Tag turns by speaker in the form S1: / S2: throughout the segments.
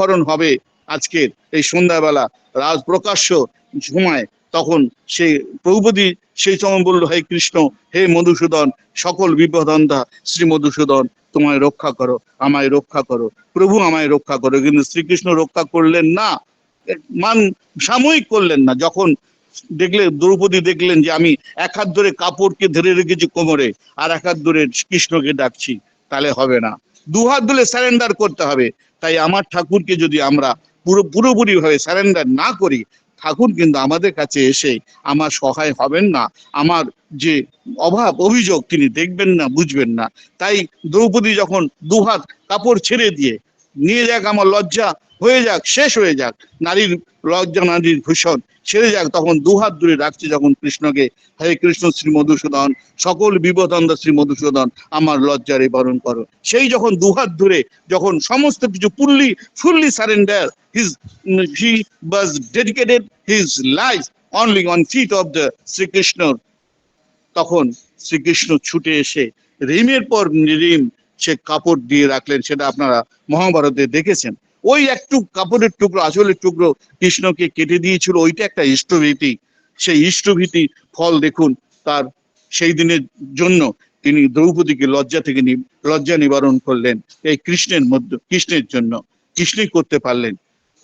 S1: হরণ হবে আজকের এই সন্ধ্যাবেলা রাজ প্রকাশ্য সময় তখন সে প্রভুপতি সেই সময় বলল, হে কৃষ্ণ, হে মধুসূদন, সকল বিপদন্তা, শ্রী মধুসূদন, তোমায় রক্ষা করো, আমায় রক্ষা করো। প্রভু আমায় রক্ষা করো, কিন্তু শ্রীকৃষ্ণ রক্ষা করলেন না। মান সাময়িক করলেন না। যখন দেখলে, দ্রৌপদী দেখলেন যে আমি এক হাত ধরে কাপড়কে ধরে রেখেছি কোমরে, আর এক হাত ধরে কৃষ্ণকে ডাকছি, তাহলে হবে না। দু হাত ধরে স্যারেন্ডার করতে হবে। তাই আমার ঠাকুরকে যদি আমরা পুরো পুরোপুরি ভাবে স্যারেন্ডার না করি, ঠাকুর কিন্তু আমাদের কাছে এসে আমার সহায় হবেন না। আমার যে অভাব, অভিযোগ তিনি দেখবেন না, বুঝবেন না। তাই দ্রৌপদী যখন দুহাত কাপড় ছেড়ে দিয়ে, নিয়ে যাক আমার লজ্জা, হয়ে যাক, শেষ হয়ে যাক। নারীর লজ্জা, নারীর ভূষণ ছেড়ে যাক, তখন দুহাত দূরে রাখছে যখন কৃষ্ণকে হরে কৃষ্ণ শ্রী মধুসূদন, সকল বিপদন্দ শ্রী মধুসূদন, আমার লজ্জারে বরণ করো। সেই যখন দুহাত ধরে, যখন সমস্ত কিছু fully fully surrender his he was dedicated his life only on feet of the Srikrishna তখন শ্রীকৃষ্ণ ছুটে এসে রিমের পর রিম সে কাপড় দিয়ে রাখলেন, সেটা আপনারা মহাভারতে দেখেছেন। ওই একটু কাপড়ের টুকরো আসলে টুকরো কৃষ্ণকে কেটে দিয়েছিল, ওইটা একটা ইষ্টভীতি। সেই ইষ্টভীতি ফল দেখুন তার সেই দিনের জন্য তিনি দ্রৌপদীকে লজ্জা থেকে লজ্জা নিবারণ করলেন এই কৃষ্ণের মধ্যে, কৃষ্ণের জন্য। কৃষ্ণই করতে পারলেন।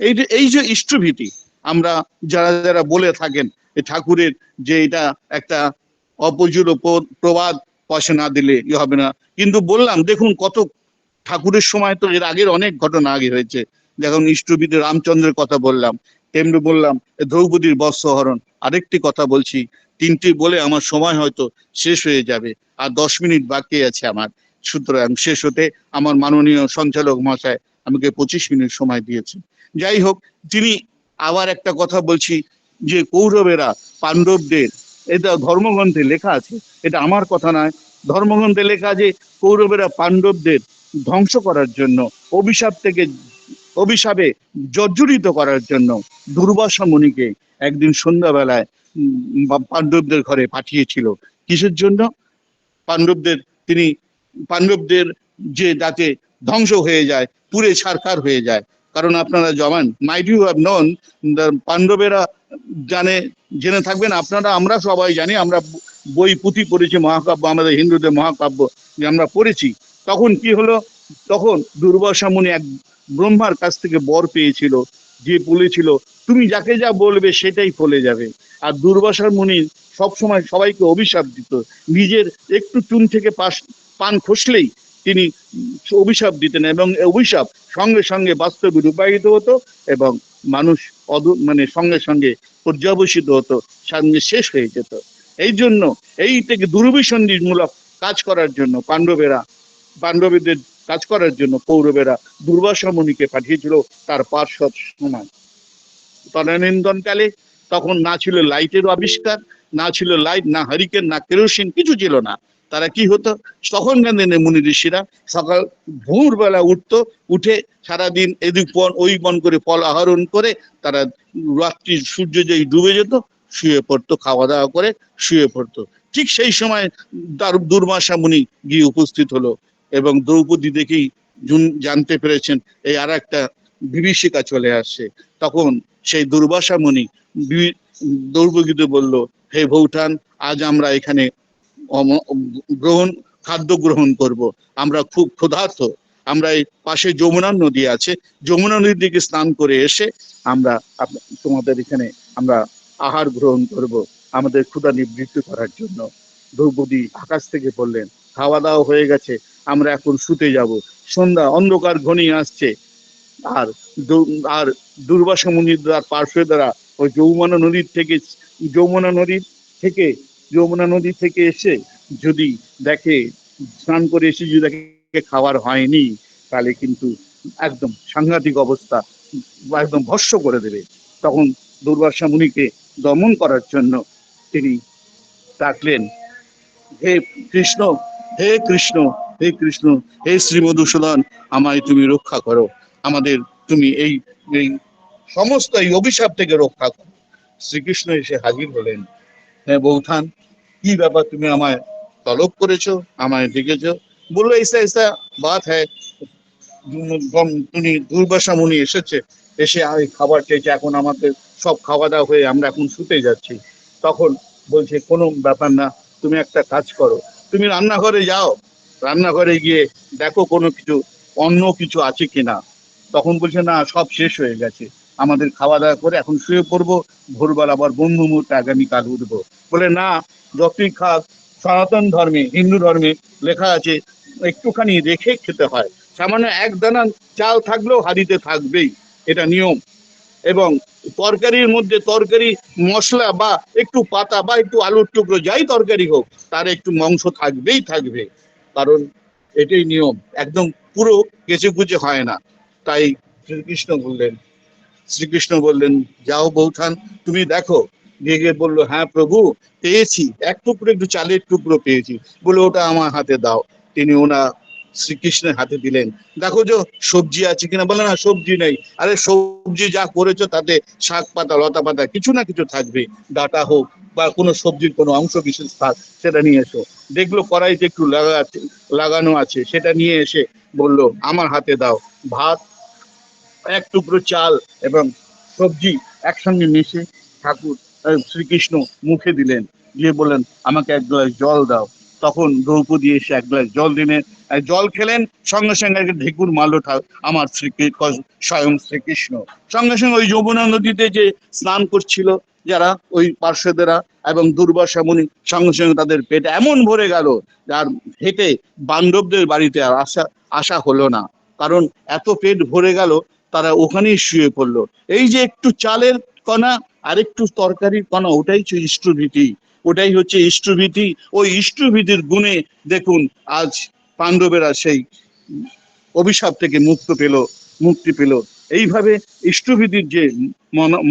S1: এই যে এই যে ইষ্টভীতি, আমরা যারা যারা বলে থাকেন ঠাকুরের যে এটা একটা অপজুর প্রবাদ, পয়সা না দিলে ই হবে না। কিন্তু বললাম, দেখুন কত ঠাকুরের সময় তো এর আগের অনেক ঘটনা আগে হয়েছে। যখন ইষ্টবিদে রামচন্দ্রের কথা বললাম, তেমনি বললাম দ্রৌপদীর বস্ত্রহরণ আরেকটি কথা বলছি, তিনটি বলে আমার সময় হয়তো শেষ হয়ে যাবে, আর দশ মিনিট বাকি আছে আমার। সুতরাং শেষ হতে আমার মাননীয় সঞ্চালক মহাশয় আমাকে পঁচিশ মিনিট সময় দিয়েছেন। যাই হোক, তিনি আবার একটা কথা বলছি, যে কৌরবেরা, পাণ্ডবদের, এটা ধর্মগ্রন্থে লেখা আছে, এটা আমার কথা নয়। ধর্মগ্রন্থে লেখা যে কৌরবেরা, পাণ্ডবদের ধ্বংস করার জন্য, অভিশাপ থেকে, অভিশাপে জর্জরিত করার জন্য দুর্বাসা মুনিকে একদিন সন্ধ্যাবেলায় পাণ্ডবদের ঘরে পাঠিয়েছিল। কিসের জন্য? পাণ্ডবদের, তিনি, পাণ্ডবদের যে যাতে ধ্বংস হয়ে যায় পুরে ছারখার হয়ে যায়। কারণ আপনারা জমান মাইট ইউ হ্যাভ নন পাণ্ডবেরা জানে, জেনে থাকবেন, আপনারা, আমরা সবাই জানি, আমরা বই পুঁথি পড়েছি, মহাকাব্য, আমাদের হিন্দুদের মহাকাব্য আমরা পড়েছি। তখন কি হলো? তখন দুর্বাসা মুনি এক ব্রহ্মার কাছ থেকে বর পেয়েছিল যে বলেছিল, তুমি যাকে যা বলবে সেটাই ফলে যাবে। আর দুর্বাসার মুনি সবসময় সবাইকে অভিশাপ দিত। নিজের একটু চুন থেকে পাশ, পান খসলেই তিনি অভিশাপ দিতেন এবং অভিশাপ সঙ্গে সঙ্গে বাস্তবে রূপায়িত হতো এবং মানুষ মানে সঙ্গে সঙ্গে পর্যবসিত হতো সামনে শেষ হয়ে যেত। এই জন্য এই থেকে দুর্বিসন্ধিমূলক কাজ করার জন্য পাণ্ডবেরা পাণ্ডবীদের কাজ করার জন্য কৌরবেরা দুর্বাসা মুনিকে পাঠিয়েছিল তার পার্শ্বদ সময়। তদানীন্দনকালে তখন না ছিল লাইটের আবিষ্কার, না ছিল লাইট, না হারিকেন, না কেরোসিন, কিছু ছিল না। তারা কি হতো? তখনকার দিনে মুনি ঋষিরা সকাল, ভোরবেলা উঠতো, উঠে সারাদিন এদিক বন ওই বন করে ফল আহরণ করে তারা রাত্রি সূর্য যেই ডুবে যেত, শুয়ে পড়তো খাওয়া দাওয়া করে শুয়ে পড়তো। ঠিক সেই সময় তার দুর্বাসা মুনি গিয়ে উপস্থিত হলো। এবং দ্রৌপদী দেখেই জুন- জানতে পেরেছেন, এই আর একটা বিভীষিকা চলে আসছে। তখন সেই দুর্বাসা মুনি দ্রৌপদীতে বলল, হে ভৌঠান, আজ আমরা এখানে গ্রহণ, খাদ্য গ্রহণ করব। আমরা খুব ক্ষুধার্ত। আমরা এই পাশে যমুনা নদী আছে। যমুনা নদীর দিকে স্নান করে এসে আমরা তোমাদের এখানে আমরা আহার গ্রহণ করব, আমাদের ক্ষুধা নিবৃত্তি করার জন্য। দ্রৌপদী আকাশ থেকে বললেন, খাওয়া দাওয়া হয়ে গেছে। আমরা এখন শুতে যাব। সন্ধ্যা অন্ধকার ঘনিয়ে আসছে। আর আর দুর্বাসা মুনির দ্বারা পার্শ্ব দ্বারা, ওই যৌমনা নদীর থেকে, যমুনা নদীর থেকে, যমুনা নদী থেকে এসে যদি দেখে, স্নান করে এসে যদি দেখে খাবার হয়নি, তাহলে কিন্তু একদম সাংঘাতিক অবস্থা, একদম ভস্য করে দেবে। তখন দুর্বাসা মুনিকে দমন করার জন্য তিনি ডাকলেন, হে কৃষ্ণ হে কৃষ্ণ হে কৃষ্ণ, হে শ্রীমধুসূদন, আমায় তুমি রক্ষা করো। আমাদের তুমি এই এই সমস্ত এই অভিশাপ থেকে রক্ষা করো। শ্রীকৃষ্ণ এসে হাজির হলেন। হ্যাঁ বৌঠান, কি ব্যাপার তুমি আমায় তলব করেছ, আমায় ডেকেছো? বলল, এসা এসা, বাত হ্যাঁ উনি দুর্বাসা মুনি এসেছে। এসে আমি খাবার খেয়েছে। এখন আমাদের সব খাওয়া দাওয়া হয়ে আমরা এখন শুতে যাচ্ছি। তখন বলছে, কোনো ব্যাপার না, তুমি একটা কাজ করো। তুমি রান্নাঘরে যাও। রান্নাঘরে গিয়ে দেখো কোনো কিছু, অন্য কিছু আছে কিনা। তখন বলছে, না, সব শেষ হয়ে গেছে। আমাদের খাওয়া দাওয়া করে এখন শুয়ে পড়ব। ভোরবেলা আবার বন্ধু মুহূর্তে আগামীকাল উঠবো। বলে, না, যতই খাক, সনাতন ধর্মে, হিন্দু ধর্মে লেখা আছে, একটুখানি রেখে খেতে হয়। সামান্য এক দানা চাল থাকলেও হাড়িতে থাকবেই। এটা নিয়ম। এবং তরকারির মধ্যে তরকারি, মশলা বা একটু পাতা বা একটু আলুর টুকরো, যাই তরকারি হোক, তার একটু মাংস থাকবেই থাকবে। কারণ এটাই নিয়ম। একদম পুরো কেচে কুচে হয় না। তাই শ্রীকৃষ্ণ বললেন শ্রীকৃষ্ণ বললেন, যাও বৌঠান তুমি দেখো। গিয়ে গিয়ে বলল হ্যাঁ প্রভু, পেয়েছি। এক টুকরো একটু চালের টুকরো পেয়েছি। বলে, ওটা আমার হাতে দাও। তিনি ওনা শ্রীকৃষ্ণের হাতে দিলেন। দেখো যে সবজি আছে কিনা, বলে না, সবজি নেই। আরে সবজি যা করেছ তাতে শাক পাতা, লতা পাতা, কিছু না কিছু থাকবে। ডাটা হোক বা কোনো সবজির কোনো অংশ বিশেষ থাক, সেটা নিয়ে এসো। দেখল কড়াইতে একটু লাগা আছে, লাগানো আছে, সেটা নিয়ে এসে বলল, আমার হাতে দাও ভাত, এক টুকরো চাল এবং সবজি একসঙ্গে মিশে ঠাকুর শ্রীকৃষ্ণ মুখে দিলেন। দিয়ে বললেন, আমাকে এক গ্লাস জল দাও। তখন দ্রৌপদী এসে এক গ্লাস জল দিলেন। জল খেলেন, সঙ্গে সঙ্গে ঢেকুর মারলো আমার শ্রী স্বয়ং শ্রীকৃষ্ণ। সঙ্গে সঙ্গে ওই যমুনা নদীতে যে স্নান করছিল, যারা ওই পার্শ্বদেরা এবং দুর্বাসা মুনি, সঙ্গে সঙ্গে তাদের পেট এমন ভরে গেল যার হেঁটে বান্ধবদের বাড়িতে আর আসা আসা হলো না। কারণ এত পেট ভরে গেল, তারা ওখানেই শুয়ে পড়ল। এই যে একটু চালের কণা আর একটু তরকারির কণা, ওটাই হচ্ছে ইষ্টভীতি। ওটাই হচ্ছে ইষ্টভীতি। ওই ইষ্টভীতির গুণে দেখুন, আজ পাণ্ডবেরা সেই অভিশাপ থেকে মুক্ত পেল, মুক্তি পেল। এইভাবে ইষ্টভীতির যে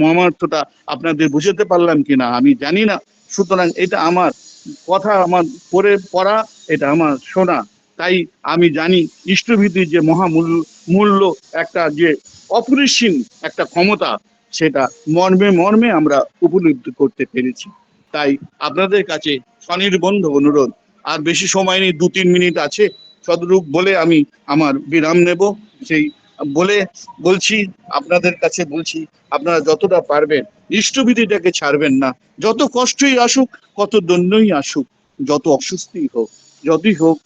S1: মর্মার্থটা আপনাদের বুঝাতে পারলাম কিনা আমি জানি না। সুতরাং এটা আমার কথা আমার পড়ে পড়া, এটা আমার শোনা। তাই আমি জানি ইষ্টভীতির যে মহামূল্য মূল্য, একটা যে অপরিসীম একটা ক্ষমতা, সেটা মর্মে মর্মে আমরা উপলব্ধি করতে পেরেছি। তাই আপনাদের কাছে স্বনির্বন্ধ অনুরোধ আর বেশি সময় নেই দু তিন মিনিট আছে, সদরূপ বলে আমি আমার বিরাম নেব। সেই বলে বলছি, আপনাদের কাছে বলছি, আপনারা যতটা পারবেন, ইষ্টবিধিটাকে ছাড়বেন না। যত কষ্টই আসুক, কত দণ্ডই আসুক, যত অস্বস্তি হোক, যতই হোক,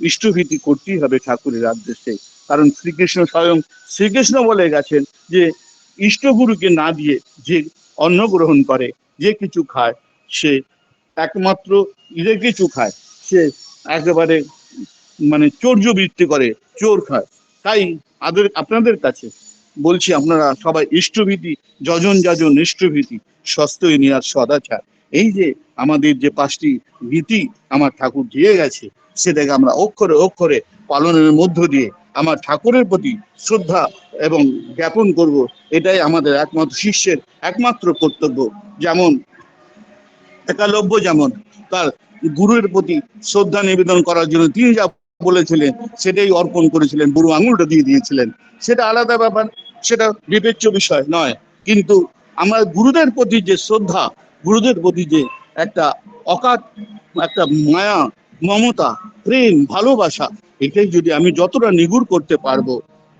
S1: ইষ্টভীতি করতেই হবে ঠাকুরের আদেশে। কারণ শ্রীকৃষ্ণ স্বয়ং, শ্রীকৃষ্ণ বলে গেছেন যে, ইষ্টগুরুকে না দিয়ে যে অন্ন গ্রহণ করে, যে কিছু খায়, সে একমাত্র যে কিছু খায়। সে একেবারে মানে চৌর্যবৃত্তি করে, চোর খায়। তাই আদের, আপনাদের কাছে বলছি, আপনারা সবাই ইষ্টভীতি, যজন যজন ইষ্টভীতি সস্তই নিয়ার সদাচার। এই যে আমাদের যে পাঁচটি নীতি আমার ঠাকুর দিয়ে গেছে, সেটাকে আমরা অক্ষরে অক্ষরে পালনের মধ্য দিয়ে আমার ঠাকুরের প্রতি শ্রদ্ধা এবং জ্ঞাপন করব। এটাই আমাদের একমাত্র শিষ্যের একমাত্র কর্তব্য। যেমন একালব্য যেমন, তার গুরুর প্রতি শ্রদ্ধা নিবেদন করার জন্য তিনি যা বলেছিলেন, সেটাই অর্পণ করেছিলেন, বুড়ো আঙুলটা দিয়ে দিয়েছিলেন। সেটা আলাদা ব্যাপার, সেটা বিবেচ্য বিষয় নয়। কিন্তু আমরা গুরুদের প্রতি যে শ্রদ্ধা, গুরুদের প্রতি যে একটা অকাট একটা মায়া, মমতা, প্রেম, ভালোবাসা, এটাই যদি আমি যতটা নিগুড় করতে পারব,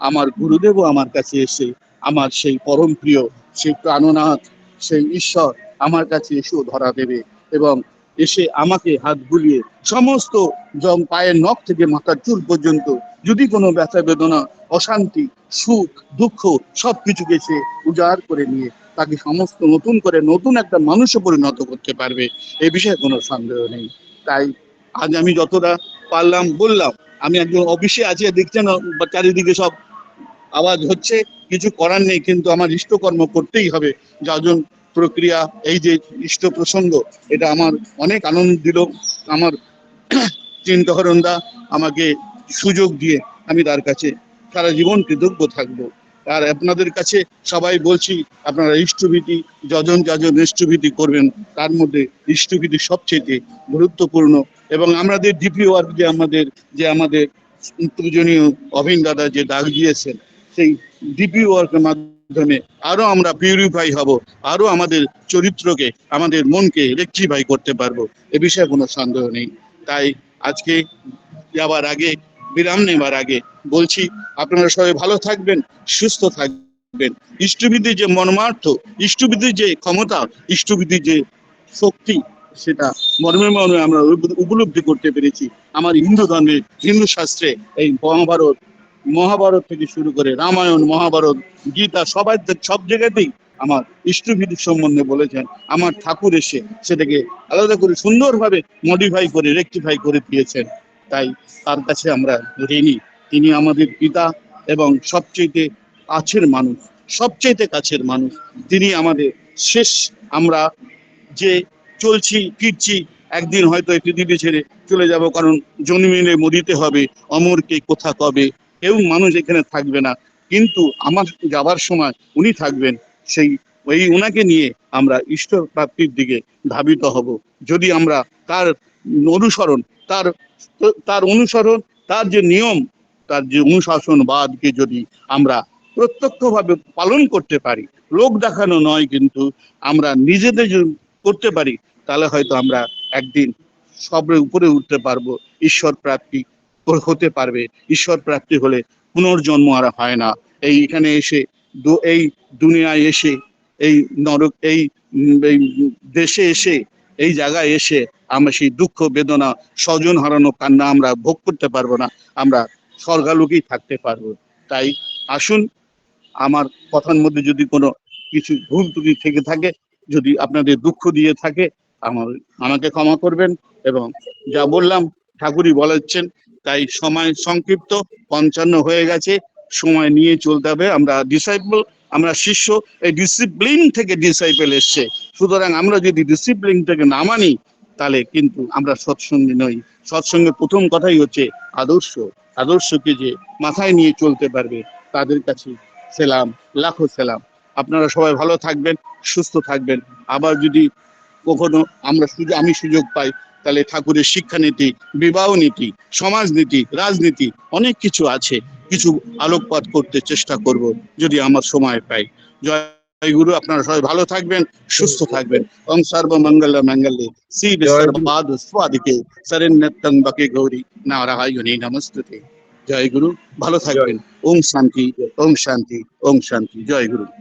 S1: আমার গুরুদেবও আমার কাছে এসে আমার সেই পরম প্রিয় সেই প্রাণনাথ, সেই ঈশ্বর আমার কাছে এসেও ধরা দেবে এবং এসে আমাকে হাত বুলিয়ে সমস্ত জম পায়ের নখ থেকে মাথার চুল পর্যন্ত, যদি কোনো ব্যথা, বেদনা, অশান্তি, সুখ, দুঃখ, সবকিছুকে সে উজাড় করে নিয়ে তাকে সমস্ত নতুন করে নতুন একটা মানুষে পরিণত করতে পারবে, এ বিষয়ে কোনো সন্দেহ নেই। তাই আজ আমি যতটা পারলাম বললাম, আমি একজন অফিসে আছি দেখছেন চারিদিকে সব আওয়াজ হচ্ছে, কিছু করার নেই, কিন্তু আমার ইষ্টকর্ম করতেই হবে। যাজন প্রক্রিয়া, এই যে ইষ্ট প্রসঙ্গ, এটা আমার অনেক আনন্দ দিল। আমার চিন্তহরণদা আমাকে সুযোগ দিয়ে আমি তার কাছে সারা জীবন কৃতজ্ঞ থাকব। আর আপনাদের কাছে সবাই বলছি, আপনারা ইষ্টভীতি, যজন যজন ইষ্টভীতি করবেন, তার মধ্যে ইষ্টভীতি সবচেয়ে গুরুত্বপূর্ণ। এবং আমাদের ডিপি ওয়ার্ক যে আমাদের যে আমাদের পূজনীয় অভিন দাদা যে ডাক দিয়েছেন, সেই ডিপি ওয়ার্কের মাধ্যমে আরও আমরা পিউরিফাই হব, আরও আমাদের চরিত্রকে, আমাদের মনকে রেক্টিফাই করতে পারব, এ বিষয়ে কোনো সন্দেহ নেই। তাই আজকে যাবার আগে, বিরাম নেবার আগে বলছি, আপনারা সবাই ভালো থাকবেন, সুস্থ থাকবেন। ইষ্টবিধির যে মর্মার্থ ইষ্টবিধির যে ক্ষমতা ইষ্টবিধির যে শক্তি, সেটা মর্মে মর্মে আমরা উপলব্ধি করতে পেরেছি। আমার হিন্দু ধর্মে হিন্দু শাস্ত্রে এই মহাভারত মহাভারত থেকে শুরু করে রামায়ণ, মহাভারত, গীতা, সবাই সব জায়গাতেই আমার ইষ্টবিধি সম্বন্ধে বলেছেন, আমার ঠাকুর এসে সেটাকে আলাদা করে সুন্দরভাবে মডিফাই করে রেকটিফাই করে দিয়েছেন। তাই তার কাছে আমরা ঋণী। তিনি আমাদের পিতা এবং সবচেয়ে কাছের মানুষ সবচেয়ে কাছের মানুষ। তিনি আমাদের শেষ, আমরা যে চলছি, ফিরছি, একদিন হয়তো এই পৃথিবী ছেড়ে চলে যাব, কারণ জন্মিলে মরিতে হবে, অমরকে কোথা কবে কেউ মানুষ এখানে থাকবে না। কিন্তু আমার যাবার সময় উনি থাকবেন, সেই ওই ওনাকে নিয়ে আমরা ঈশ্বর প্রাপ্তির দিকে ধাবিত হব। যদি আমরা তার অনুসরণ, তার তার অনুসরণ, তার যে নিয়ম, তার যে অনুশাসনবাদকে যদি আমরা প্রত্যক্ষভাবে পালন করতে পারি লোক দেখানো নয় কিন্তু আমরা নিজেদের করতে পারি, তাহলে হয়তো আমরা একদিন সবের উপরে উঠতে পারব, ঈশ্বর প্রাপ্তি হতে পারবে। ঈশ্বর প্রাপ্তি হলে পুনর্জন্ম আর হয় না। এই এখানে এসে এই দুনিয়ায় এসে, এই নরক এই দেশে এসে, এই জায়গায় এসে আমরা সেই দুঃখ, বেদনা, স্বজন হারানো কান্না আমরা ভোগ করতে পারব না। আমরা স্বর্গালোকেই থাকতে পারব। তাই আসুন, আমার কথার মধ্যে যদি কোনো কিছু ভুল ত্রুটি থেকে থাকে, যদি আপনাদের দুঃখ দিয়ে থাকে, আমার আমাকে ক্ষমা করবেন এবং যা বললাম ঠাকুরই বলেছেন তাই সময় সংক্ষিপ্ত, পঞ্চান্ন হয়ে গেছে, সময় নিয়ে চলতে হবে। আমরা ডিসাইপল আমরা শিষ্য, এই ডিসিপ্লিন থেকে ডিসাইপেল এসছে। সুতরাং আমরা যদি ডিসিপ্লিন থেকে না মানি, তাহলে কিন্তু আমরা সৎসঙ্গে নই। সৎসঙ্গে প্রথম কথাই হচ্ছে আদর্শ। আদর্শকে যে মাথায় নিয়ে চলতে পারবে, তাদের কাছে সেলাম, লাখো সেলাম। আপনারা সবাই ভালো থাকবেন, সুস্থ থাকবেন। আবার যদি কখনো আমরা আমি সুযোগ পাই তাহলে ঠাকুরের শিক্ষানীতি বিবাহ নীতি সমাজনীতি রাজনীতি অনেক কিছু আছে। কিছু আলোকপাত করতে চেষ্টা করব যদি আমার সময় পাই। জয় গুরু আপনারা সবাই ভালো থাকবেন সুস্থ থাকবেন। ওং সর্বমঙ্গল মঙ্গলে শ্রী বিশ্বপাদ স্বাদিকে বকে গৌরী। নারায়ণী নমস্তুতে। জয় গুরু ভালো থাকবেন। ওম শান্তি ওম শান্তি ওম শান্তি। জয় গুরু।